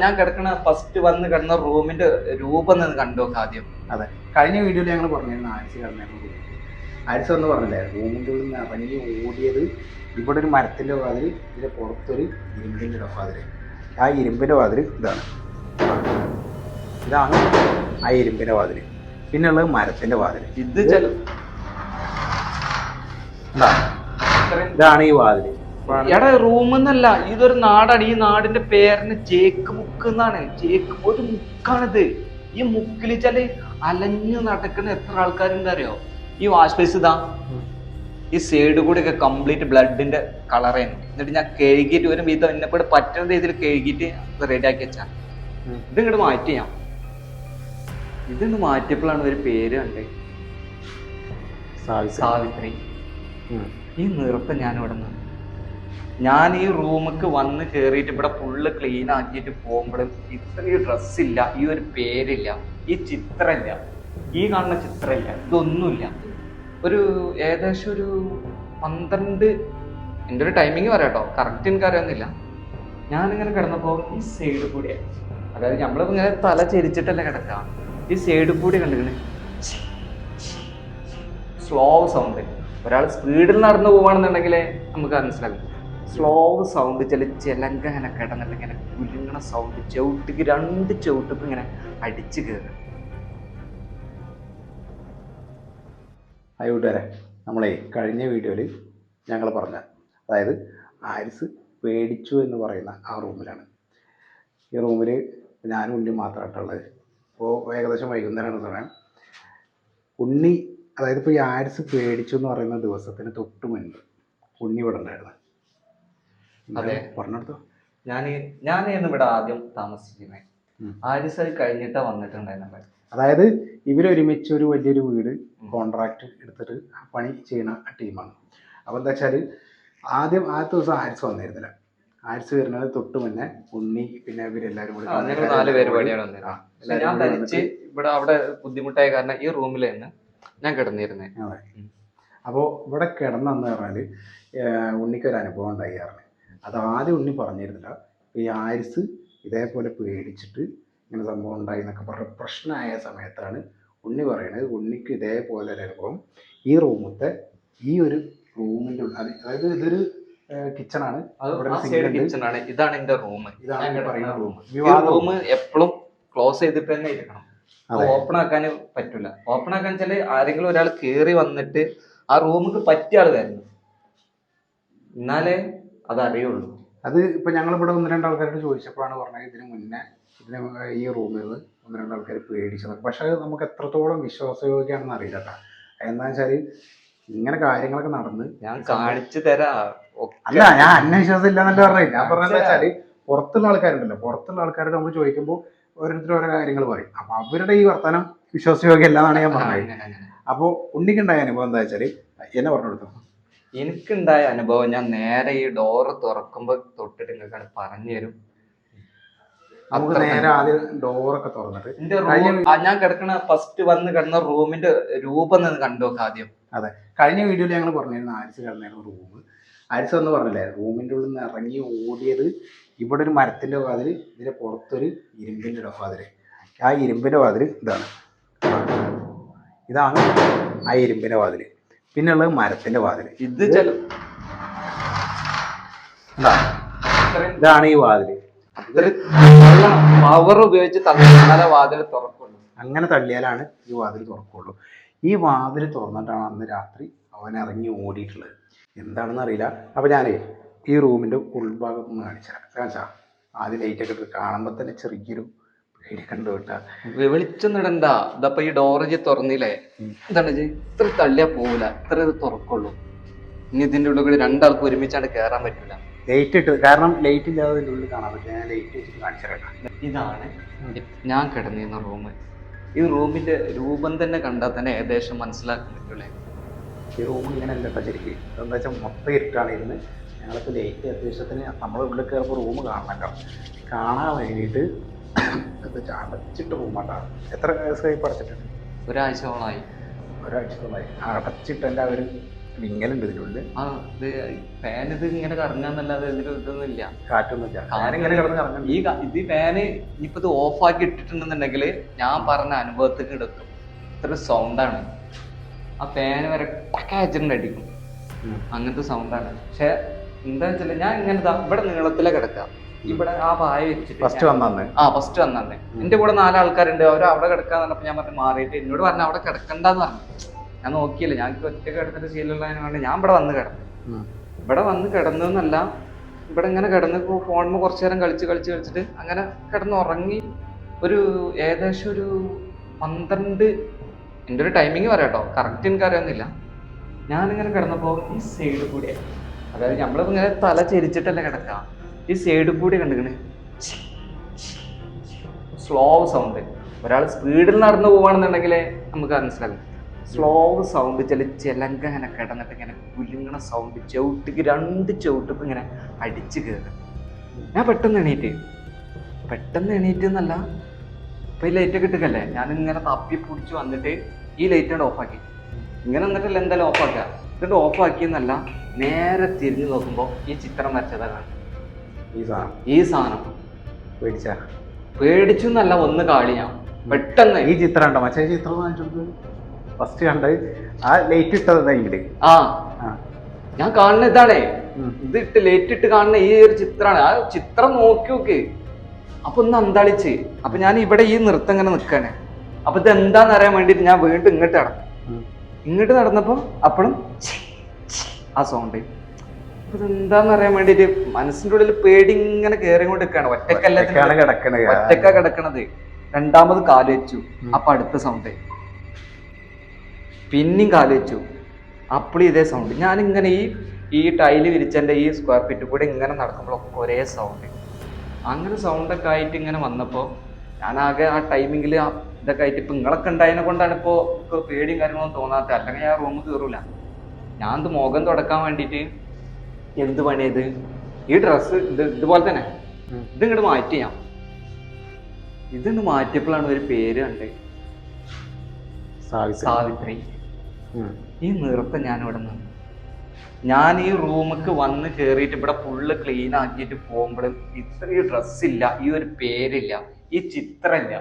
ഞാൻ കിടക്കണ ഫസ്റ്റ് വന്ന് കിടന്ന റൂമിന്റെ രൂപം നിന്ന് കണ്ടു ആദ്യം. അതെ. കഴിഞ്ഞ വീഡിയോയിൽ ഞങ്ങൾ പറഞ്ഞിരുന്നു ആഴ്ച കിടന്നു ആഴ്ച എന്ന് പറഞ്ഞില്ലേ? റൂമിന്റെ ഉള്ളിൽ നിന്ന് ഇറങ്ങി ഓടിയത് ഇവിടെ ഒരു മരത്തിന്റെ വാതിൽ ഇതിന്റെ പുറത്തൊരു ഇരുമ്പിന്റെ വാതിൽ ആ ഇരുമ്പിന്റെ വാതിൽ ഇതാണ്. ഇതാണ് ആ ഇരുമ്പിന്റെ വാതിൽ പിന്നെ ഉള്ളത് മരത്തിന്റെ വാതിൽ ഇത് ചില ഇതാണ്. ഇതാണ് ഈ വാതിൽ എടാ റൂമെന്നല്ല ഇതൊരു നാടാണ്. ഈ നാടിന്റെ പേരിന് ജേക്ക് മുക്ക് എന്നാണ്. ജേക്ക് ഒരു മുക്കാണിത്. ഈ മുക്കിൽ വെച്ചാൽ അലഞ്ഞു നടക്കുന്ന എത്ര ആൾക്കാരുണ്ട് അറിയോ ഈ വാഷ് ബേസ് ഇതാ. ഈ സൈഡ് കൂടെ ഒക്കെ കംപ്ലീറ്റ് ബ്ലഡിന്റെ കളർ ആയിരുന്നു എന്നിട്ട് ഞാൻ കഴുകിയിട്ട് ഒരു വിധം എന്നെ കൂടെ പറ്റുന്ന രീതിയിൽ കഴുകിയിട്ട് റെഡി ആക്കി വെച്ചാ. ഇത് ഇങ്ങോട്ട് മാറ്റി ഞാൻ ഇതൊന്ന് മാറ്റിയപ്പോഴാണ് ഒരു പേര് കണ്ടേ. സാവിത്രി. ഈ നൃത്തം ഞാൻ ഇവിടെ നിന്ന് ഞാൻ ഈ റൂമിക്ക് വന്ന് കയറിയിട്ട് ഇവിടെ ഫുള്ള് ക്ലീൻ ആക്കിയിട്ട് പോകുമ്പോഴും ഇത്രയും ഇല്ല ഈ ഒരു പേരില്ല ഈ ചിത്രമില്ല ഈ കാണുന്ന ചിത്രമില്ല ഇതൊന്നുമില്ല. ഒരു ഏകദേശം ഒരു പന്ത്രണ്ട് എന്റെ ഒരു ടൈമിങ് പറയാം കേട്ടോ കറക്റ്റ് എനിക്ക് അറിയാവുന്നില്ല. ഞാനിങ്ങനെ കിടന്നപ്പോൾ ഈ സൈഡ് കൂടിയാണ് അതായത് നമ്മളിപ്പോൾ ഇങ്ങനെ തല ചെരിച്ചിട്ടല്ലേ കിടക്കാം ഈ സൈഡ് കൂടി കണ്ടിങ്ങനെ സ്ലോ സൗണ്ട് ഒരാൾ സ്പീഡിൽ നടന്നു പോവാണെന്നുണ്ടെങ്കിൽ നമുക്ക് മനസ്സിലാകും സ്ലോ സൗണ്ട് ചില ചിലങ്ക ഇങ്ങനെ കിടന്നിട്ട് ഇങ്ങനെ കുലുങ്ങണ സൗണ്ട് ചവിട്ടിക്ക് രണ്ട് ചവിട്ടിക്ക് ഇങ്ങനെ അടിച്ചു കയറും ഹായ് കൂട്ടുകാരെ നമ്മളെ കഴിഞ്ഞ വീഡിയോയിൽ ഞങ്ങൾ പറഞ്ഞ അതായത് ആരിസ് പേടിച്ചു എന്ന് പറയുന്ന ആ റൂമിലാണ്. ഈ റൂമിൽ ഞാനും ഉണ്ണി മാത്രമായിട്ടുള്ളത് ഇപ്പോൾ ഏകദേശം വൈകുന്നേരമാണ് സമയം ഉണ്ണി അതായത് ഇപ്പോൾ ഈ ആരിസ് പേടിച്ചു എന്ന് പറയുന്ന ദിവസത്തിന് തൊട്ട് മുൻപ് ഉണ്ണി ഇവിടെ ഉണ്ടായിരുന്നു. അതെ. പറഞ്ഞെടുത്തോ. ഞാൻ ഞാൻ ഇവിടെ ആദ്യം താമസിക്കുന്നത് അത് കഴിഞ്ഞിട്ടാ വന്നിട്ടുണ്ടായിരുന്നത് അതായത് ഇവരൊരുമിച്ച് ഒരു വലിയൊരു വീട് കോൺട്രാക്ട് എടുത്തിട്ട് പണി ചെയ്യുന്ന ടീമാണ്. അപ്പോൾ എന്താ വെച്ചാൽ ആദ്യം ആദ്യത്തെ ദിവസം ആരിസ് വന്നിരുന്നില്ല. ആരിസ് വരുന്നത് തൊട്ട് മുന്നേ ഉണ്ണി പിന്നെ ഇവരെല്ലാവരും കൂടി നാല് പേര് ഞാൻ ഇവിടെ അവിടെ ബുദ്ധിമുട്ടായ കാരണം ഈ റൂമിലായിരുന്നു ഞാൻ കിടന്നിരുന്നത് അതെ. അപ്പോൾ ഇവിടെ കിടന്നെന്ന് പറഞ്ഞാൽ ഉണ്ണിക്ക് ഒരു അനുഭവം ഉണ്ടായി പറഞ്ഞു അത് ആദ്യം ഉണ്ണി പറഞ്ഞിരുന്നില്ല. ഈ ആരിസ് ഇതേപോലെ പേടിച്ചിട്ട് ഇങ്ങനെ സംഭവം ഉണ്ടായി എന്നൊക്കെ പറഞ്ഞ പ്രശ്നമായ സമയത്താണ് ഉണ്ണി പറയുന്നത് ഉണ്ണിക്ക് ഇതേപോലെ ഒരു അനുഭവം. ഈ റൂമത്തെ ഈ ഒരു റൂമിന്റെ അതായത് ഇതൊരു കിച്ചണാണ് ആണ്. ഇതാണ് എന്റെ റൂം ഇതാണ് പറയുന്ന റൂം റൂം എപ്പോഴും ക്ലോസ് ചെയ്തിട്ട് തന്നെ ഇരിക്കണം. ഓപ്പൺ ആക്കാൻ പറ്റൂല. ഓപ്പൺ ആക്കാൻ വെച്ചാൽ ആരെങ്കിലും ഒരാൾ കേറി വന്നിട്ട് ആ റൂമിക്ക് പറ്റിയ ആൾ വരണം. എന്നാലേ അത് അറിയുള്ളൂ അത് ഇപ്പൊ ഞങ്ങൾ ഇവിടെ ഒന്ന് രണ്ട് ആൾക്കാരോട് ചോദിച്ചപ്പോഴാണ് പറഞ്ഞത് ഇതിന് മുന്നേ ഇതിന് ഈ റൂമിൽ നിന്ന് ഒന്ന് രണ്ട് ആൾക്കാർ പേടിച്ചത്. പക്ഷെ അത് നമുക്ക് എത്രത്തോളം വിശ്വാസയോഗ്യമാണെന്ന് അറിയില്ല കേട്ടോ. എന്താ വെച്ചാൽ ഇങ്ങനെ കാര്യങ്ങളൊക്കെ നടന്ന് ഞാൻ കാണിച്ചു തരാ. അല്ല ഞാൻ അന്നെ വിശ്വാസം ഇല്ലാന്നല്ല പറഞ്ഞത്. ഞാൻ പറഞ്ഞത് വെച്ചാൽ പുറത്തുള്ള ആൾക്കാരുണ്ടല്ലോ. പുറത്തുള്ള ആൾക്കാരോട് നമ്മൾ ചോദിക്കുമ്പോൾ ഓരോരുത്തർ ഓരോ കാര്യങ്ങൾ പറയും. അപ്പൊ അവരുടെ ഈ വർത്തമാനം വിശ്വാസയോഗ്യം അല്ല എന്നാണ് ഞാൻ പറഞ്ഞത്. അപ്പോൾ ഉണ്ണിക്കുണ്ടായ അനുഭവം എന്താ വെച്ചാൽ എന്നെ പറഞ്ഞു കൊടുത്തു. എനിക്കുണ്ടായ അനുഭവം ഞാൻ നേരെ ഈ ഡോറ് തുറക്കുമ്പോ തൊട്ടിട്ട് നിങ്ങൾക്ക് പറഞ്ഞു തരും നമുക്ക് അത്ര നേരെ ആദ്യം ഡോറൊക്കെ തുറന്നിട്ട് ഞാൻ കിടക്കണ ഫസ്റ്റ് വന്ന് കിടന്ന റൂമിന്റെ രൂപം കണ്ടു നോക്കാം ആദ്യം. കഴിഞ്ഞ വീഡിയോയിൽ ഞങ്ങൾ പറഞ്ഞിരുന്നു ആരിസ് കിടന്നായിരുന്നു റൂം ആരിസ് എന്ന് പറഞ്ഞില്ലേ റൂമിന്റെ ഉള്ളിൽ നിന്ന് ഇറങ്ങി ഓടിയത് ഇവിടെ ഒരു മരത്തിന്റെ വാതിൽ ഇതിന്റെ പുറത്തൊരു ഇരുമ്പിന്റെ വാതിൽ ആ ഇരുമ്പിന്റെ വാതിൽ ഇതാണ്. ഇതാണ് ആ ഇരുമ്പിന്റെ വാതിൽ പിന്നെ മരത്തിന്റെ വാതിൽ ഇത് ചില ഇതാണ് ഈ വാതിൽ. പവർ ഉപയോഗിച്ച് തള്ളിയാലേ വാതിൽ തുറക്കുള്ളൂ. അങ്ങനെ തള്ളിയാലാണ് ഈ വാതിൽ തുറക്കുള്ളൂ. ഈ വാതിൽ തുറന്നിട്ടാണ് അന്ന് രാത്രി അവൻ ഇറങ്ങി ഓടിയിട്ടുള്ളത്. എന്താണെന്ന് അറിയില്ല. അപ്പോൾ ഞാനേ ഈ റൂമിന്റെ ഉൾഭാഗം ഒന്ന് കാണിച്ചാൽ കാണിച്ചാ ആദ്യം ലൈറ്റൊക്കെ ഇട്ട് കാണുമ്പോൾ തന്നെ ചെറിയൊരു വെളിച്ചൊന്നും ഇടണ്ട ഇതപ്പൊ ഈ ഡോറേജ് തുറന്നില്ലേ? എന്താണ് ഇത്? ഇത്ര തള്ളിയാ പോവില്ല ഇത്ര ഇത് തുറക്കുള്ളൂ. ഇനി ഇതിന്റെ ഉള്ളിൽ കൂടി രണ്ടാൾക്കും ഒരുമിച്ചാണ് കേറാൻ പറ്റൂല. ലൈറ്റ് ഇട്ട് കാരണം ലൈറ്റ് ഇല്ലാതെ ഇതിന്റെ ഉള്ളിൽ കാണാൻ പറ്റില്ല. ഞാൻ ലൈറ്റ് വെച്ചിട്ട് കാണിച്ചു തരാം ഇതാണ് ഞാൻ കിടന്നിരുന്ന റൂം ഈ റൂമിന്റെ രൂപം തന്നെ കണ്ടാൽ തന്നെ ഏകദേശം മനസ്സിലാക്കാൻ പറ്റൂലേ? ഈ റൂം ഇങ്ങനെ അല്ല ശരിക്കും. എന്താ വെച്ചാൽ മൊത്തം ഇരുട്ടാണ് ഇരുന്ന്. ഞങ്ങളിപ്പോൾ ലൈറ്റ് അത്യാവശ്യത്തിന് നമ്മൾ ഉള്ളിൽ കയറുമ്പോൾ റൂം കാണണമല്ലോ കാണാൻ വേണ്ടിയിട്ട് എന്താ പോകും അടച്ചിട്ട് റൂമാട്ടാണ് എത്ര ദിവസമായി പഠിച്ചിട്ടുണ്ട് ഒരാഴ്ചയോളമായി ഒരാഴ്ചത്തോളമായി അടച്ചിട്ട് എന്റെ അവർ വിങ്ങലുണ്ട് ഇതിനുള്ളിൽ. ആ ഇത് ഫാൻ ഇത് ഇങ്ങനെ കറങ്ങാന്നല്ലാതെ ഇതിൽ ഇതൊന്നും ഇല്ല. കാറ്റൊന്നുമില്ല. ഫാനിങ്ങനെ കിടന്ന് കറങ്ങും ഈ ക- ഇത് ഫാന് ഇപ്പൊ ഇത് ഓഫാക്കി ഇട്ടിട്ടുണ്ടെന്നുണ്ടെങ്കിൽ ഞാൻ പറഞ്ഞ അനുഭവത്തിൽ കിടക്കും. ഇത്ര സൗണ്ടാണ് ആ ഫാന് വരെ ടക്കാച്ചിട്ടുണ്ട് അടിക്കും. അങ്ങനത്തെ സൗണ്ടാണ് പക്ഷെ എന്താ വെച്ചാൽ ഞാൻ ഇങ്ങനെ ദാ ഇവിടെ നീളത്തിലെ കിടക്കാം ഇവിടെ ആ പായ വെച്ചിട്ട് ഫസ്റ്റ് ആ ഫസ്റ്റ് വന്നെ എന്റെ കൂടെ നാലാൾക്കാരുണ്ട്. അവർ അവിടെ കിടക്കാന്ന് പറഞ്ഞപ്പോ ഞാൻ പറഞ്ഞു മാറിയിട്ട് എന്നോട് പറഞ്ഞു അവിടെ കിടക്കണ്ടെന്ന് പറഞ്ഞു. ഞാൻ നോക്കിയില്ല. ഞാൻ ഒറ്റ കിടന്നിട്ട് ശീലമുള്ളതിനാണ് ഞാൻ ഇവിടെ വന്ന് കിടന്നു. ഇവിടെ വന്ന് കിടന്നു എന്നല്ല ഇവിടെ ഇങ്ങനെ കിടന്ന് ഫോണിൽ കുറച്ചു നേരം കളിച്ച് കളിച്ച് കളിച്ചിട്ട് അങ്ങനെ കിടന്ന് ഉറങ്ങി ഒരു ഏകദേശം ഒരു പന്ത്രണ്ട് എന്റെ ഒരു ടൈമിങ് പറയാട്ടോ കേട്ടോ കറക്റ്റ് എനിക്ക് അറിയാവുന്നില്ല. ഞാനിങ്ങനെ കിടന്നപ്പോൾ ഈ സൈഡ് കൂടിയാണ് അതായത് നമ്മളിപ്പോ ഇങ്ങനെ തല ചെരിച്ചിട്ടല്ലേ കിടക്കാം ഈ സൈഡിൽ കൂടി കണ്ടിക്കണ്. സ്ലോ സൗണ്ട് ഒരാൾ സ്പീഡിൽ നടന്നു പോവാണെന്നുണ്ടെങ്കിൽ നമുക്ക് മനസ്സിലാകും. സ്ലോ സൗണ്ട് ചില ചിലങ്ക ഇങ്ങനെ കിടന്നിട്ട് ഇങ്ങനെ കുലുങ്ങണ സൗണ്ട് ചവിട്ടിക്ക് രണ്ട് ചവിട്ടിപ്പ് ഇങ്ങനെ അടിച്ചു കയറും ഞാൻ പെട്ടെന്ന് എണീറ്റ്. പെട്ടെന്ന് എണീറ്റ് എന്നല്ല ഇപ്പം ഈ ലൈറ്റ് ഒക്കെ ഞാനിങ്ങനെ തപ്പി പിടിച്ച് വന്നിട്ട് ഈ ലൈറ്റ് ആണ് ഓഫാക്കി ഇങ്ങനെ എന്നിട്ടല്ല എന്തായാലും ഓഫാക്കുക എന്നിട്ട് ഓഫാക്കിയെന്നല്ല നേരെ തിരിഞ്ഞു നോക്കുമ്പോൾ ഈ ചിത്രം വരച്ചതാണ് ഈ സാധനം. ഈ സാധനം. പേടിച്ച? പേടിച്ചു എന്നല്ല ഒന്ന് കാളി ഞാൻ. പെട്ടെന്ന്. ഈ ചിത്രം ഉണ്ടോ മറ്റേ ചിത്രം ഫസ്റ്റ് കണ്ടത് ആ ലൈറ്റ് ഇട്ടത് ആ. ഞാൻ കാണുന്ന ഇതാണേ. ഇത് ഇട്ട് ലേറ്റ് ഇട്ട് കാണുന്ന ഈ ഒരു ചിത്രമാണ്. ആ ചിത്രം നോക്കി നോക്ക്. അപ്പൊ ഒന്ന് അന്താളിച്ച്. അപ്പൊ ഞാൻ ഇവിടെ ഈ നൃത്തം ഇങ്ങനെ നിൽക്കാണ് അപ്പൊ ഇത് എന്താന്ന് അറിയാൻ വേണ്ടിട്ട് ഞാൻ വീണ്ടും ഇങ്ങോട്ട് നടന്നു. ഇങ്ങോട്ട് നടന്നപ്പോ അപ്പോഴും ആ സൗണ്ട് എന്താന്ന് പറയാൻ വേണ്ടിട്ട് മനസ്സിന്റെ ഉള്ളിൽ പേടി ഇങ്ങനെ കേറി നിൽക്കാണ് ഒറ്റക്കല്ല ഒറ്റക്ക കിടക്കണത്. രണ്ടാമത് കാൽ വെച്ചു അപ്പൊ അടുത്ത സൗണ്ട് പിന്നെയും കാൽ വെച്ചു അപ്പോഴും ഇതേ സൗണ്ട് ഞാൻ ഇങ്ങനെ ഈ ഈ ടൈൽ വിരിച്ചെന്റെ ഈ സ്ക്വയർ ഫീറ്റ് കൂടെ ഇങ്ങനെ നടക്കുമ്പോഴൊക്കെ ഒരേ സൗണ്ട് അങ്ങനെ സൗണ്ടൊക്കെ ആയിട്ട് ഇങ്ങനെ വന്നപ്പോൾ ആകെ ആ ടൈമിങ്ങിൽ ഇതൊക്കെ ആയിട്ട് ഇപ്പൊ നിങ്ങളൊക്കെ ഉണ്ടായതിനെ കൊണ്ടാണ് ഇപ്പോൾ പേടിയും കാര്യങ്ങളൊന്നും തോന്നാത്തത് അല്ലെങ്കിൽ ഞാൻ റൂമിൽ കയറൂല ഞാൻ ഇത് മുഖം തുടക്കാൻ വേണ്ടിയിട്ട് എന്ത് പണിയത് ഈ ഡ്രസ്സ് ഇത് ഇതുപോലെ തന്നെ. ഇത് ഇതിങ്ങോട്ട് മാറ്റി ഞാൻ ഇതിങ്ങോട്ട് മാറ്റിയപ്പോഴാണ് ഒരു പേര് കണ്ട്. സാവിത്രി. ഈ നൃത്തം ഞാൻ ഇവിടെ നിന്ന്. ഞാൻ ഈ റൂമിക്ക് വന്ന് കയറിയിട്ട് ഇവിടെ ഫുള്ള് ക്ലീൻ ആക്കിയിട്ട് പോകുമ്പോഴും ഇത്രയും ഡ്രസ്സില്ല ഈ ഒരു പേരില്ല ഈ ചിത്രമില്ല.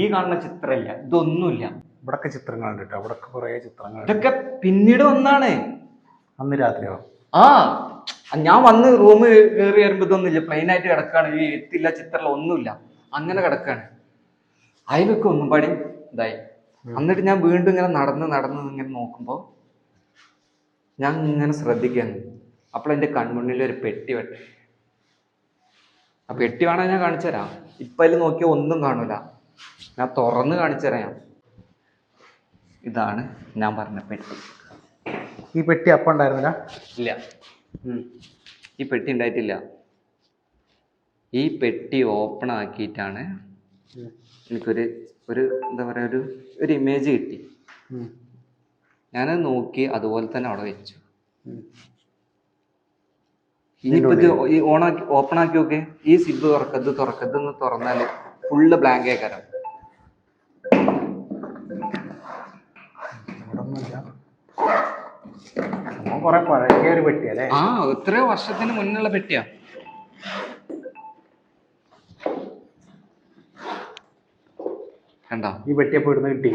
ഈ കാണുന്ന ചിത്രമില്ല ഇതൊന്നുമില്ല. ഇവിടൊക്കെ ചിത്രങ്ങളുണ്ട് കേട്ടോ. ഇവിടൊക്കെ കുറേ ചിത്രങ്ങളുണ്ട്. ഇതൊക്കെ പിന്നീട് ഒന്നാണ് അന്ന് രാത്രിയോ ആ ഞാൻ വന്ന് റൂം കയറി വരുമ്പോ ഇതൊന്നുമില്ല. പ്ലെയിൻ ആയിട്ട് കിടക്കാണ്. ഈ എത്തില്ല ചിത്രമില്ല ഒന്നുമില്ല. അങ്ങനെ കിടക്കാണ്. അതിലൊക്കെ ഒന്നും പടി ഇതായി. എന്നിട്ട് ഞാൻ വീണ്ടും ഇങ്ങനെ നടന്ന് നടന്ന് ഇങ്ങനെ നോക്കുമ്പോ ഞാൻ ഇങ്ങനെ ശ്രദ്ധിക്കാണ് അപ്പോൾ എന്റെ കൺമുന്നിൽ ഒരു പെട്ടി വെട്ടെ ആ പെട്ടി വേണേ ഞാൻ കാണിച്ചു തരാം. ഇപ്പൊ അതിൽ നോക്കിയാൽ ഒന്നും കാണൂല. ഞാൻ തുറന്ന് കാണിച്ചു തരാം. ഇതാണ് ഞാൻ പറഞ്ഞ പെട്ടി. ഈ പെട്ടി അപ്പം ഉണ്ടായിരുന്നില്ല? ഇല്ല. ഈ പെട്ടി ഉണ്ടായിട്ടില്ല. ഈ പെട്ടി ഓപ്പൺ ആക്കിയിട്ടാണ് എനിക്കൊരു ഒരു എന്താ പറയുക ഒരു ഒരു ഇമേജ് കിട്ടി. ഞാൻ നോക്കി അതുപോലെ തന്നെ അവിടെ വെച്ചു. ഇനിയിപ്പോ ഇത് ഈ ഓണാക്കി ഓപ്പൺ ആക്കി നോക്കേ. ഈ സിബ് തുറക്കത് തുറക്കത് എന്ന് തുറന്നാൽ ഫുള്ള് ബ്ലാങ്ക് ആയിക്കാരം ഇവിടെ ഒന്നുമില്ല സംഭവം കുറെ പഴകിയ ഒരു പെട്ടി അല്ലേ? ആ എത്രയോ വർഷത്തിന് മുന്നുള്ള പെട്ടിയാ. കണ്ടോ? ഈ പെട്ടി അപ്പോൾ ഇവിടുന്ന് കിട്ടി.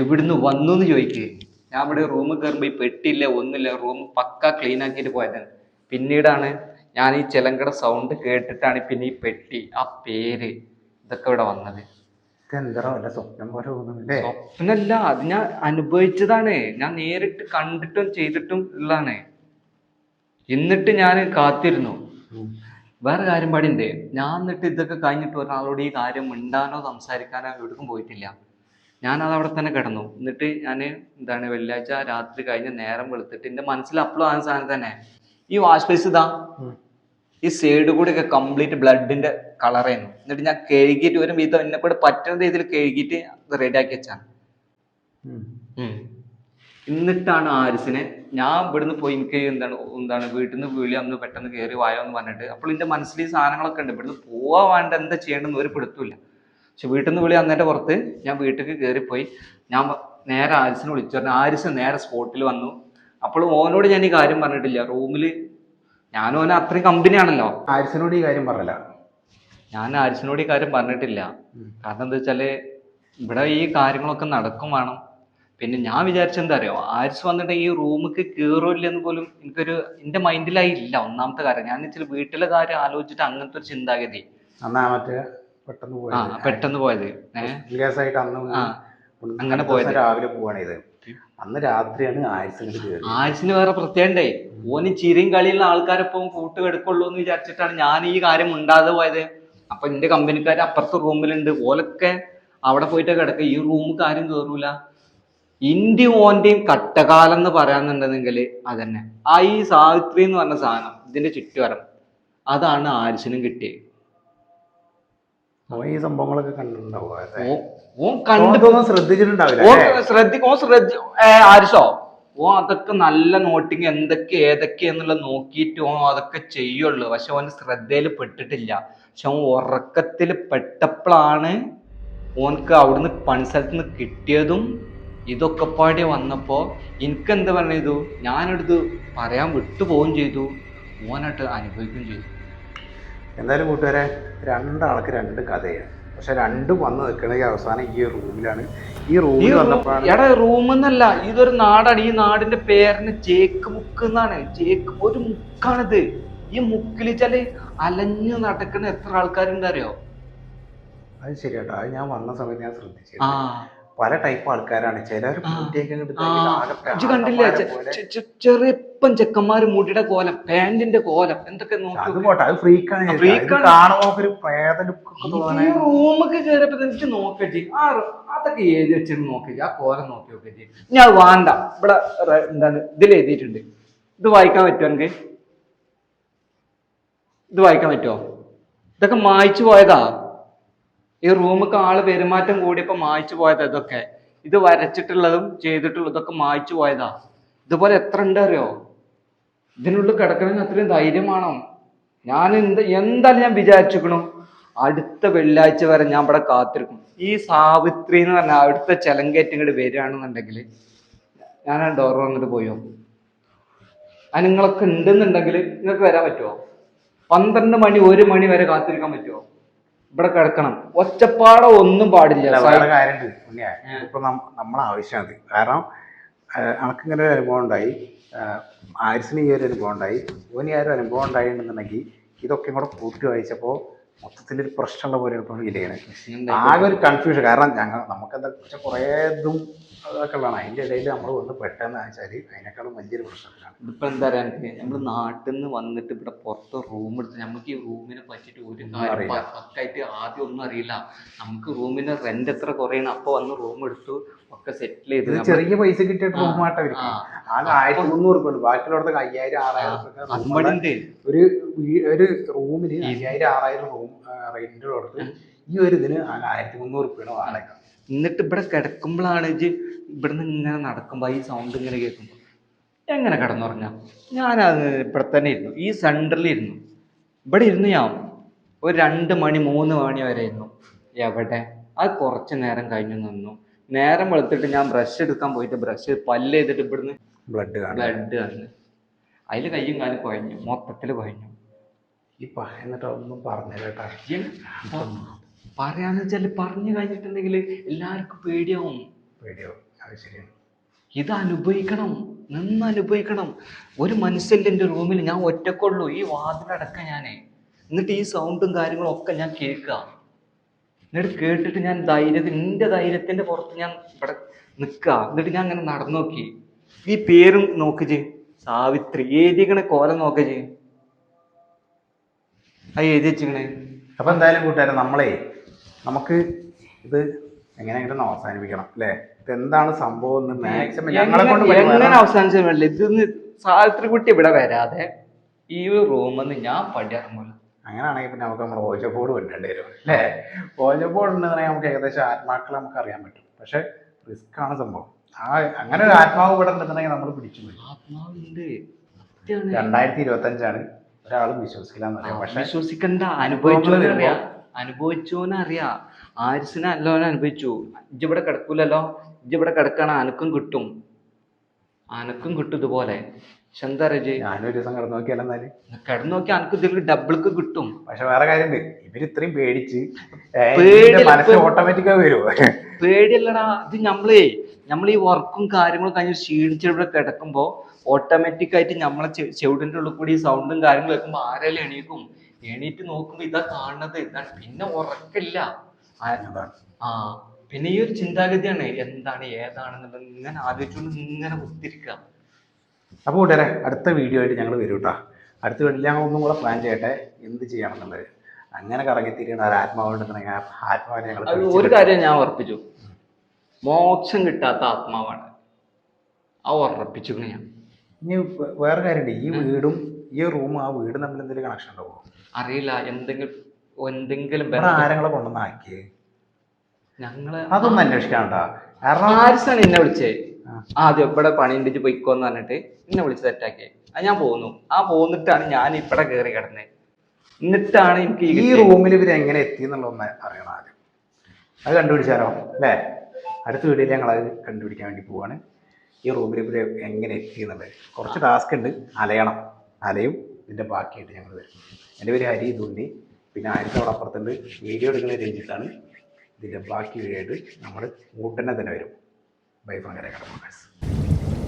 എവിടുന്ന് വന്നു എന്ന് ചോദിക്കേ. ഞാൻ ഇവിടെ റൂമിൽ കയറുമ്പോൾ ഈ പെട്ടിയില്ല ഒന്നുമില്ല റൂം പക്ക ക്ലീൻ ആക്കിയിട്ട് പോയതാണ് പിന്നീടാണ് ഞാൻ ഈ ചിലങ്കട സൗണ്ട് കേട്ടിട്ടാണ് പിന്നെ ഈ പെട്ടി ആ പേര് ഇതൊക്കെ ഇവിടെ വന്നത്. ഇതെന്തോ അല്ല സ്വപ്നം പോലെ തോന്നുന്നില്ലേ? സ്വപ്നല്ല അത് ഞാൻ അനുഭവിച്ചതാണ്. ഞാൻ നേരിട്ട് കണ്ടിട്ടും ചെയ്തിട്ടും ഉള്ളതാണ്. എന്നിട്ട് ഞാൻ കാത്തിരുന്നു. വേറെ കാര്യം പാടിണ്ടേ ഞാൻ എന്നിട്ട് ഇതൊക്കെ കഴിഞ്ഞിട്ട് ഒരാളോട് ഈ കാര്യം മിണ്ടാനോ സംസാരിക്കാനോ എവിടേക്കും പോയിട്ടില്ല. ഞാൻ അത് അവിടെ തന്നെ കിടന്നു. എന്നിട്ട് ഞാൻ എന്താണ് വെള്ളിയാഴ്ച രാത്രി കഴിഞ്ഞ് നേരം വെളുത്തിട്ട് എന്റെ മനസ്സിൽ അപ്പോഴും ആ സാധനം തന്നെ. ഈ വാഷ് ബേസ് ഇതാ. ഈ സൈഡ് കൂടെയൊക്കെ ഒക്കെ കംപ്ലീറ്റ് ബ്ലഡിന്റെ കളർ ആയിരുന്നു. എന്നിട്ട് ഞാൻ കഴുകിയിട്ട് ഒരു വിധം എന്നെ കൂടെ പറ്റുന്ന രീതിയിൽ കഴുകിയിട്ട് റെഡിയാക്കി വെച്ചാണ്. എന്നിട്ടാണ് ആരിസിനെ ഞാൻ ഇവിടുന്ന് പോയി എനിക്ക് എന്താണ് എന്താണ് വീട്ടിൽ നിന്ന് വിളി അന്ന് പെട്ടെന്ന് കയറി വായോ എന്ന് പറഞ്ഞിട്ട് അപ്പോൾ എന്റെ മനസ്സിൽ ഈ സാധനങ്ങളൊക്കെ ഉണ്ട്. ഇവിടുന്ന് പോവാ വേണ്ട എന്താ ചെയ്യേണ്ടെന്ന് ഒരു പിടുത്തില്ല പക്ഷെ വീട്ടിൽ നിന്ന് വിളി അന്നേന്റെ പുറത്ത് ഞാൻ വീട്ടിലേക്ക് കയറിപ്പോയി ഞാൻ നേരെ ആരിസിനെ വിളിച്ചു. പറഞ്ഞു ആരിസ് നേരെ സ്പോട്ടിൽ വന്നു. അപ്പോൾ ഓനോട് ഞാൻ ഈ കാര്യം പറഞ്ഞിട്ടില്ല. റൂമിൽ ഞാനും ഓനെ അത്രയും കമ്പനിയാണല്ലോ ആരിസിനോട് ഈ കാര്യം പറഞ്ഞില്ല? ഞാൻ ആരിസിനോട് ഈ കാര്യം പറഞ്ഞിട്ടില്ല. കാരണം എന്താ വെച്ചാൽ ഇവിടെ ഈ കാര്യങ്ങളൊക്കെ നടക്കും വേണം. പിന്നെ ഞാൻ വിചാരിച്ചെന്താ അറിയോ? ആരിസ് വന്നിട്ട് ഈ റൂമിക്ക് കയറില്ലെന്ന് പോലും എനിക്കൊരു എന്റെ മൈൻഡിലായി ഇല്ല ഒന്നാമത്തെ കാര്യം. ഞാൻ ഇച്ചിരി വീട്ടിലെ കാര്യം ആലോചിച്ചിട്ട് അങ്ങനത്തെ ഒരു ചിന്താഗതി. പെട്ടെന്ന് പോയത്. പെട്ടെന്ന് പോയത്. അങ്ങനെ പോയത്. രാവിലെ പോവാണ് ഇത്. അന്ന് രാത്രിയാണ് ആരിസിന് കയറി ആരിസിന് വേറെ പ്രത്യേകണ്ടേ ഓന് ചിരിയും കളിയുള്ള ആൾക്കാരൊപ്പം കൂട്ടുകെടുക്കുള്ളൂ എന്ന് വിചാരിച്ചിട്ടാണ് ഞാൻ ഈ കാര്യം ഉണ്ടാതെ പോയത്. അപ്പൊ എന്റെ കമ്പനിക്കാർ അപ്പുറത്തെ റൂമിലുണ്ട്. ഓലൊക്കെ അവിടെ പോയിട്ട് കിടക്കുക ഈ റൂമ് കാര്യം കയറൂല ഇന്ത്യയും ഓന്റെയും കട്ടകാലം എന്ന് പറയാന്നുണ്ടെങ്കിൽ അതന്നെ. ആ ഈ സാവിത്രി എന്ന് പറഞ്ഞ സാധനം ഇതിന്റെ ചുറ്റുവരം അതാണ് ആരിശിനും കിട്ടിയത്. ഓൻ ഈ സംഭവങ്ങളൊക്കെ കണ്ടിട്ടുണ്ടാവും. ഓ ഓൻ ഓൻ കണ്ടു ശ്രദ്ധിച്ചിട്ടുണ്ടാവില്ല ഓ അല്ലേ? ശ്രദ്ധിക്കോ ശ്രദ്ധ ഏ, ആരിഷോ ഓ അതൊക്കെ നല്ല നോട്ടിങ് എന്തൊക്കെ ഏതൊക്കെ എന്നുള്ള നോക്കിയിട്ട് ഓ അതൊക്കെ ചെയ്യുള്ളൂ. പക്ഷെ ഓൻ ശ്രദ്ധയിൽ പെട്ടിട്ടില്ല. പക്ഷെ ഓൻ ഉറക്കത്തിൽ പെട്ടപ്പോഴാണ് ഓനക്ക് അവിടുന്ന് പണിസ്ഥലത്ത് നിന്ന് കിട്ടിയതും ഇതൊക്കെ പാടി വന്നപ്പോ എനിക്ക് എന്താ പറഞ്ഞത്? ഞാനെടുത്ത് പറയാൻ വിട്ടുപോവുകയും ചെയ്തു. ഓനായിട്ട് അനുഭവിക്കുകയും ചെയ്തു. എന്തായാലും കൂട്ടുകാരെ രണ്ടാൾക്ക് രണ്ട് കഥയാണ്. പക്ഷെ രണ്ടും വന്ന് നിൽക്കണമെങ്കിൽ അവസാനം ഈ റൂമിലാണ്. ഈ റൂമിൽ വന്നപ്പോഴാണ് എടാ റൂമെന്നല്ല ഇതൊരു നാടാണ്. ഈ നാടിന്റെ പേരിന് ചേക്ക് മുക്ക് എന്നാണ്. ചേക്ക് ഒരു മുക്കാണിത്. ഈ മുക്കിൽ ചെൽ അലഞ്ഞു നടക്കുന്ന എത്ര ആൾക്കാരുണ്ടറിയോ അത് ശരിയാട്ടോ. അത് ഞാൻ വന്ന സമയത്ത് ഞാൻ ശ്രദ്ധിച്ചു പല ടൈപ്പ് ആൾക്കാരാണ്. ചിലർ ചെറിയപ്പം കണ്ടില്ലേ? പ്രാന്തന്മാരെ ചെ- പോലെ. ചെ- ചെ- ചെറിയപ്പൻ ചെക്കന്മാര് മുടിയുടെ കോലം പാന്റിന്റെ കോലം എന്തൊക്കെ റൂമൊക്കെ കയറിയപ്പോ എനിക്ക് നോക്കച്ചി ആ അതൊക്കെ എഴുതി വെച്ചിട്ട് നോക്കി ആ കോലം നോക്കി നോക്കച്ചി ഞാൻ വാണ്ട. ഇവിടെ എന്താണ് ഇതിൽ എഴുതിയിട്ടുണ്ട്. ഇത് വായിക്കാൻ പറ്റുമോ എനിക്ക്? ഇത് വായിക്കാൻ പറ്റുമോ? ഇതൊക്കെ മായിച്ചു പോയതാ. ഈ റൂമൊക്കെ ആൾ പെരുമാറ്റം കൂടിയപ്പോ മായ്ച്ചു പോയതാ ഇതൊക്കെ. ഇത് വരച്ചിട്ടുള്ളതും ചെയ്തിട്ടുള്ളതൊക്കെ മായ്ച്ചു പോയതാ. ഇതുപോലെ എത്ര ഉണ്ട് അറിയോ? ഇതിനുള്ളിൽ കിടക്കണമെങ്കിൽ അത്രയും ധൈര്യമാണോ ഞാൻ എന്ത് എന്തായാലും ഞാൻ വിചാരിച്ചിരിക്കണു അടുത്ത വെള്ളിയാഴ്ച വരെ ഞാൻ ഇവിടെ കാത്തിരിക്കും. ഈ സാവിത്രി എന്ന് പറഞ്ഞ അടുത്ത ചെലങ്കേറ്റം ഇങ്ങോട്ട് വരികയാണെന്നുണ്ടെങ്കിൽ ഞാൻ ആ ഡോർ വന്നിട്ട് പോയോ ആ നിങ്ങളൊക്കെ ഉണ്ടെന്നുണ്ടെങ്കിൽ നിങ്ങൾക്ക് വരാൻ പറ്റുമോ പന്ത്രണ്ട് മണി ഒരു മണി വരെ കാത്തിരിക്കാൻ പറ്റുമോ ഇവിടെ കിടക്കണം. ഒച്ചപ്പാടോ ഒന്നും പാടില്ല. വേറെ കാര്യമുണ്ട്. ഉണ്ണിയാ ഇപ്പൊ നമ്മളെ ആവശ്യമാണ് കാരണം അനക്കിങ്ങനെ ഒരു അനുഭവം ഉണ്ടായി. ആരിസിന് ഈ ഒരു അനുഭവം ഉണ്ടായി. ഓന് ഈ ഒരു അനുഭവം എന്നുണ്ടെങ്കിൽ ഇതൊക്കെ കൂടെ കൂട്ടി വായിച്ചപ്പോൾ മൊത്തത്തിൽ ഒരു പ്രശ്നമുള്ള പോലെ ഫീൽ ചെയ്യണേ ആകെ ഒരു കൺഫ്യൂഷൻ കാരണം ഞങ്ങൾ നമുക്ക് എന്താ വെച്ചാൽ കുറേ ഇതും അതൊക്കെ ഉള്ളതാണ് അതിന്റെ ഇടയിൽ നമ്മൾ വന്ന് പെട്ടെന്ന് വെച്ചാൽ അതിനേക്കാളും വലിയൊരു പ്രശ്നത്തിലാണ്. ഇതിപ്പോ എന്താ പറയാ എനിക്ക്? നമ്മൾ നാട്ടിൽ നിന്ന് വന്നിട്ട് ഇവിടെ പുറത്ത് റൂം എടുത്ത് നമുക്ക് ഈ റൂമിനെ പറ്റിയിട്ട് ഒരു കാര്യം പക്കായിട്ട് ആദ്യം ഒന്നും അറിയില്ല. നമുക്ക് റൂമിന് റെന്റ് എത്ര കുറയണം അപ്പൊ വന്ന് റൂം എടുത്തു ഒക്കെ സെറ്റിൽ ചെയ്ത്. ചെറിയ പൈസ കിട്ടിയിട്ട് റൂം റൂമായിട്ട് അവർക്ക്. ആകെ ആയിരത്തി മുന്നൂറ് രൂപ ഉണ്ട്. ബാക്കിയുള്ളടത്തൊക്കെ അയ്യായിരം ആറായിരം ഒരു ഒരു റൂമിന് അയ്യായിരം ആറായിരം റൂം റെന്റ് കൊടുത്ത് ഈ ഒരു ഇതിന് ആകെ ആയിരത്തി മുന്നൂറ് രൂപയാണ് വാടക. എന്നിട്ട് ഇവിടെ കിടക്കുമ്പോഴാണ് ഇവിടുന്ന് ഇങ്ങനെ നടക്കുമ്പോ ഈ സൗണ്ട് ഇങ്ങനെ കേൾക്കുമ്പോ എങ്ങനെ കിടന്നുറങ്ങാം? ഞാനത് ഇവിടെ തന്നെ ഇരുന്നു. ഈ സെന്ററിൽ ഇരുന്നു. ഇവിടെ ഇരുന്നു ഞാൻ ഒരു രണ്ട് മണി മൂന്ന് മണി വരെ ഇരുന്നു. എവിടെ? അത് കുറച്ച് നേരം കഴിഞ്ഞു നിന്നു. നേരം വെളുത്തിട്ട് ഞാൻ ബ്രഷ് എടുക്കാൻ പോയിട്ട് ബ്രഷ് പല്ല് ചെയ്തിട്ട് ഇവിടുന്ന് ബ്ലഡ് ബ്ലഡ് വന്ന് അതിൽ കയ്യും കാലും കുഴഞ്ഞു. മൊത്തത്തിൽ കുഴഞ്ഞു. ഈ പറയുന്നിട്ട് ഒന്നും പറഞ്ഞു കേട്ടാ. ഇയ്യ് പറയാന്ന് വെച്ചാൽ പറഞ്ഞു കഴിഞ്ഞിട്ടുണ്ടെങ്കിൽ എല്ലാവർക്കും പേടിയാവും. പേടിയോ അത് ശരിയാണ് ഇത് അനുഭവിക്കണം നിന്ന് അനുഭവിക്കണം ഒരു മനുഷ്യന്റെ എന്റെ റൂമിൽ ഞാൻ ഒറ്റക്കുള്ളൂ. ഈ വാതിലടക്കം ഞാനേ. എന്നിട്ട് ഈ സൗണ്ടും കാര്യങ്ങളും ഒക്കെ ഞാൻ കേൾക്കുക. എന്നിട്ട് കേട്ടിട്ട് ഞാൻ ധൈര്യത്തിൽ എന്റെ ധൈര്യത്തിന്റെ പുറത്ത് ഞാൻ ഇവിടെ നിൽക്കുക. എന്നിട്ട് ഞാൻ അങ്ങനെ നടന്നു നോക്കി. ഈ പേരും നോക്ക് ചെയ് സാവിത്രി ഏതിക്കണ കോല നോക്ക ചെയ് ആ എഴുതി വെച്ചിങ്ങനെ അപ്പം എന്തായാലും കൂട്ടുകാരെ നമ്മളെ നമുക്ക് ഇത് എങ്ങനെയെങ്കിലും അവസാനിപ്പിക്കണം അല്ലേ? ഇതെന്താണ് സംഭവം എന്ന് മാക്സിമം ഞങ്ങളെ കൊണ്ട് എങ്ങനെ- പറ്റുന്ന എങ്ങനെ അവസാനിച്ച വേണ്ടില്ല ഇതൊന്ന് സാവിത്രി കുട്ടി ഇവിടെ വരാതെ ഈ റൂമെന്ന് ഞാൻ പടിയിറങ്ങൂല. അങ്ങനെയാണെങ്കിൽ പിന്നെ നമുക്ക് നമ്മുടെ ഓജബോർഡ് വരേണ്ടി വരും അല്ലേ? ഓജബോർഡ് ഉണ്ടെന്നുണ്ടെങ്കിൽ നമുക്ക് ഏകദേശം ആത്മാക്കളെ നമുക്ക് അറിയാൻ പറ്റും. പക്ഷെ റിസ്ക് ആണ് സംഭവം. ആ അങ്ങനെ ഒരു ആത്മാവ് ഇവിടെ ഉണ്ടെന്നുണ്ടെങ്കിൽ നമ്മൾ പിടിച്ചു പോയി. രണ്ടായിരത്തി ഇരുപത്തി അഞ്ചാണ് ഒരാളും വിശ്വസിക്കില്ല പക്ഷെ വിശ്വസിക്കണ്ട അനുഭവിച്ചു അനുഭവിച്ചോന്നറിയാം അറിയാം അനുഭവിച്ചോനറിയാ. ആരിസിനെ നല്ലോണം അനുഭവിച്ചു. ഇജ്ജിവിടെ കിടക്കൂലല്ലോ? ഇജ്ജിവിടെ കിടക്കണ അനക്കും കിട്ടും. അനക്കും കിട്ടും ഇതുപോലെ. പക്ഷെ എന്താ പറയുക ഞാനും ഒരു ദിവസം കിടന്നു നോക്കിയാൽ എന്നാൽ? കിടന്നു നോക്കി അനക്ക് ഇതിൽ ഡബിൾക്ക് കിട്ടും. പക്ഷെ വേറെ കാര്യമുണ്ട്. ഇവർ ഇത്രയും പേടിച്ച് പേടി മനസ്സിൽ ഓട്ടോമാറ്റിക്കായി വരുമോ പേടിയല്ലടാ. ഇത് നമ്മളേ നമ്മൾ ഈ വർക്കും കാര്യങ്ങളും കഴിഞ്ഞ് ക്ഷീണിച്ചിവിടെ കിടക്കുമ്പോൾ കിടക്കുമ്പോ ഓട്ടോമാറ്റിക് ആയിട്ട് നമ്മളെ ചെ- ചെവിടിന്റെ ഉള്ളിൽ കൂടി സൗണ്ടും കാര്യങ്ങളും വെക്കുമ്പോ ആരെല്ലാം എണീക്കും? എണീറ്റ് നോക്കുമ്പോ ഇതാ കാണുന്നത്. ഇതാണ്. പിന്നെ ഉറക്കില്ല. ആ- ആ പിന്നെ ഈ ഒരു ചിന്താഗതിയാണ് എന്താണ് ഏതാണെന്നുള്ളത് ഇങ്ങനെ ആലോചിച്ചുകൊണ്ട് ഇങ്ങനെ കുത്തിരിക്കുക. അപ്പോൾ കൂട്ടുകാരെ അടുത്ത വീഡിയോ ആയിട്ട് ഞങ്ങൾ വരും കേട്ടോ അടുത്ത വീട്ടിൽ ഞങ്ങൾ ഒന്നും കൂടെ പ്ലാൻ ചെയ്യട്ടെ എന്ത് ചെയ്യണം എന്നുള്ളത് അങ്ങനെ കറങ്ങിത്തിരിയുന്ന ഒരു ആത്മാവുണ്ടെന്നുണ്ടെങ്കിൽ ആത്മാവിനെ ഞങ്ങൾ ഒരു കാര്യം ഞാൻ ഉറപ്പിച്ചു. മോക്ഷം കിട്ടാത്ത ആത്മാവാണ്. ആ ഉറപ്പിച്ചു ഞാൻ. ഇനി വേറെ കാര്യമുണ്ട്. ഈ വീടും ഈ റൂമും ആ വീടും തമ്മിൽ എന്തെങ്കിലും കണക്ഷൻ ഉണ്ടോ? അറിയില്ല. എന്തെങ്കിലും എന്തെങ്കിലും ഇവിടെ ബന്ധം- ആരങ്ങളെ കൊണ്ടുവന്ന് ആക്കിയേ. ഞങ്ങൾ അതൊന്നും അന്വേഷിക്കാനുണ്ടാ കാരണം ആരിസാണ് എന്നെ വിളിച്ചേ? ആദ്യം ഇവിടെ പണി ഉണ്ടിച്ച് പൊയ്ക്കോന്ന് പറഞ്ഞിട്ട് എന്നെ വിളിച്ച് തെറ്റാക്കി അത് ഞാൻ പോന്നു. ആ പോന്നിട്ടാണ് ഞാൻ ഇവിടെ കയറി കിടന്നത് എന്നിട്ടാണ് എനിക്ക് ഈ റൂമിൽ ഇവർ എങ്ങനെ എത്തി എന്നുള്ളതൊന്ന് അറിയണം ആദ്യം. അത് കണ്ടുപിടിച്ചാലോ? അല്ലേ? അടുത്ത വീഡിയോയിൽ ഞങ്ങൾ അത് കണ്ടുപിടിക്കാൻ വേണ്ടി പോവാണ്. ഈ റൂമിൽ ഇവർ എങ്ങനെ എത്തി എന്നുള്ളത് കുറച്ച് ടാസ്ക് ഉണ്ട്. അലയണം. അലയും ഇതിന്റെ ബാക്കിയായിട്ട് ഞങ്ങൾ വരും. എന്റെ പേര് ഹരി ഇതുണ്ടി പിന്നെ ആയിരത്തോടപ്പുറത്തുണ്ട് വീഡിയോ എടുക്കുന്ന രഞ്ജിത്താണ് ഇതിന്റെ ബാക്കി വീഡിയോ നമ്മൾ മൂട്ടനെ തന്നെ വരും. Bye from കരകട